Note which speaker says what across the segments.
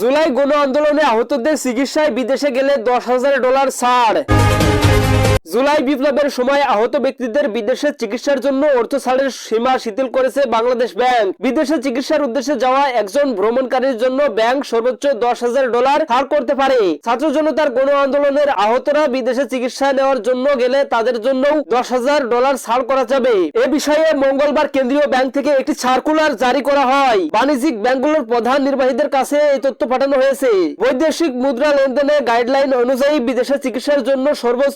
Speaker 1: জুলাই গণ আন্দোলনে আহতদের চিকিৎসায় বিদেশে গেলে দশ হাজার ডলার ছাড়। জুলাই বিপ্লবের সময় আহত ব্যক্তিদের বিদেশে চিকিৎসার জন্য অর্থ ছাড়ের সীমা শিথিল করেছে বাংলাদেশ ব্যাংক। বিদেশে চিকিৎসার উদ্দেশ্যে যাওয়া একজন ভ্রমণকারীর জন্য ব্যাংক সর্বোচ্চ দশ হাজার ডলার ছাড় করতে পারে। ছাত্র জনতার গণ আন্দোলনের আহতরা বিদেশে চিকিৎসা নেওয়ার জন্য গেলে তাদের জন্য দশ হাজার ডলার ছাড় করা যাবে। এ বিষয়ে মঙ্গলবার কেন্দ্রীয় ব্যাংক থেকে একটি সার্কুলার জারি করা হয়। বাণিজ্যিক ব্যাংকগুলোর প্রধান নির্বাহীদের কাছে এই তথ্য পাঠানো হয়েছে। বৈদেশিক মুদ্রা লেনদেনের গাইডলাইন অনুযায়ী বিদেশে চিকিৎসার জন্য সর্বোচ্চ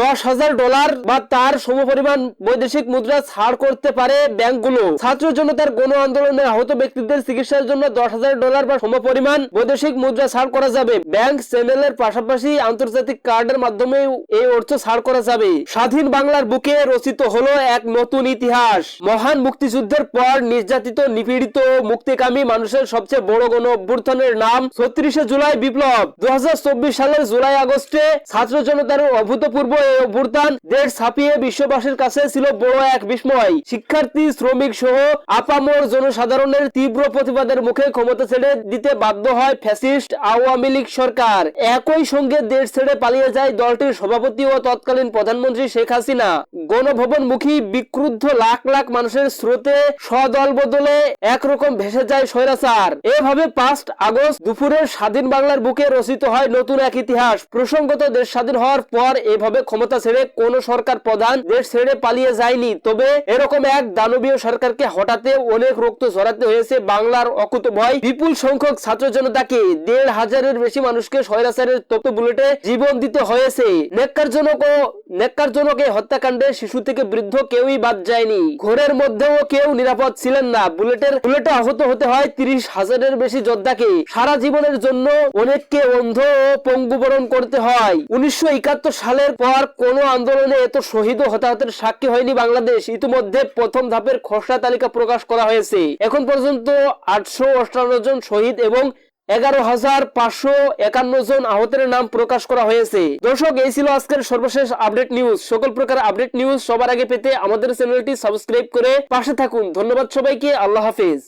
Speaker 1: দশ হাজার ডলার বা তার সমপরিমাণ বৈদেশিক মুদ্রা ছাড় করতে পারে ব্যাংকগুলো। ছাত্র জনতার গণ আন্দোলনে আহত ব্যক্তিদের চিকিৎসার জন্য দশ হাজার ডলার বা সমপরিমাণ বৈদেশিক মুদ্রা ছাড় করা যাবে। ব্যাংক চ্যানেলের পাশাপাশি আন্তর্জাতিক কার্ডের মাধ্যমে এই অর্থ ছাড় করা যাবে। স্বাধীন বাংলার বুকে রচিত হলো এক নতুন ইতিহাস। মহান মুক্তিযুদ্ধের পর নির্যাতিত, নিপীড়িত মুক্তিকামী মানুষের সবচেয়ে বড় গণ অভ্যুত্থানের নাম ছত্রিশে জুলাই বিপ্লব। দু হাজার চব্বিশ সালের জুলাই আগস্টে ছাত্র জনতার অভূতপূর্ব এই অভ্যুত্থান দেশ ছাপিয়ে বিশ্ববাসীর কাছে ছিল বড় এক বিস্ময়। শিক্ষার্থী, শ্রমিক সহ আপামর জনসাধারণের তীব্র প্রতিবাদের মুখে ক্ষমতা ছেড়ে দিতে বাধ্য হয় ফ্যাসিস্ট আওয়ামী লীগ সরকার। একই সঙ্গে দেশ ছেড়ে পালিয়ে যায় দলটির সভাপতি ও তৎকালীন প্রধানমন্ত্রী শেখ হাসিনা। গণভবন মুখী বিক্রুদ্ধ লাখ লাখ মানুষের স্রোতে সদল বদলে একরকম ভেসে যায় স্বৈরাচার। এভাবে পাঁচ আগস্ট দুপুরে স্বাধীন বাংলার বুকে রচিত হয় নতুন এক ইতিহাস। প্রসঙ্গত দেশ স্বাধীন হওয়ার পর এভাবে ক্ষমতা ছেড়ে কোন সরকার প্রধান দেশ ছেড়ে পালিয়ে যায়নি। তবে এরকম এক দানবীয় সরকারকে হঠাতে অনেক রক্ত ঝরাতে হয়েছে বাংলার অকুত ভয়। বিপুল সংখ্যক ছাত্র জনতাকে দেড় হাজারের বেশি মানুষকে স্বৈরাচারের তপ্ত বুলেটে জীবন দিতে হয়েছে। নেককারজনক ও নেককারজনক এই হত্যাকাণ্ডে শিশু থেকে বৃদ্ধ কেউই বাদ যায়নি। ঘোরের মধ্যেও কেউ নিরাপদ ছিলেন না। বুলেটের, বুলেটে আহত হতে হয় তিরিশ হাজারের বেশি যোদ্ধাকে। সারা জীবনের জন্য অনেককে অন্ধ ও পঙ্গুবরণ করতে হয়। উনিশশো একাত্তর সালের পর কোন আন্দোলনে এত শহীদ ও হতাহতের সাক্ষী হয়নি বাংলাদেশ। ইতিমধ্যে প্রথম ধাপের খসড়া তালিকা প্রকাশ করা হয়েছে। এখন পর্যন্ত আটশো অষ্টান্ন জন শহীদ এবং এগারো হাজার পাঁচশো একান্ন জন আহতের নাম প্রকাশ করা হয়েছে। দর্শক, এই ছিল আজকের সর্বশেষ আপডেট নিউজ। সকল প্রকার আপডেট নিউজ সবার আগে পেতে আমাদের চ্যানেলটি সাবস্ক্রাইব করে পাশে থাকুন। ধন্যবাদ সবাইকে। আল্লাহ হাফেজ।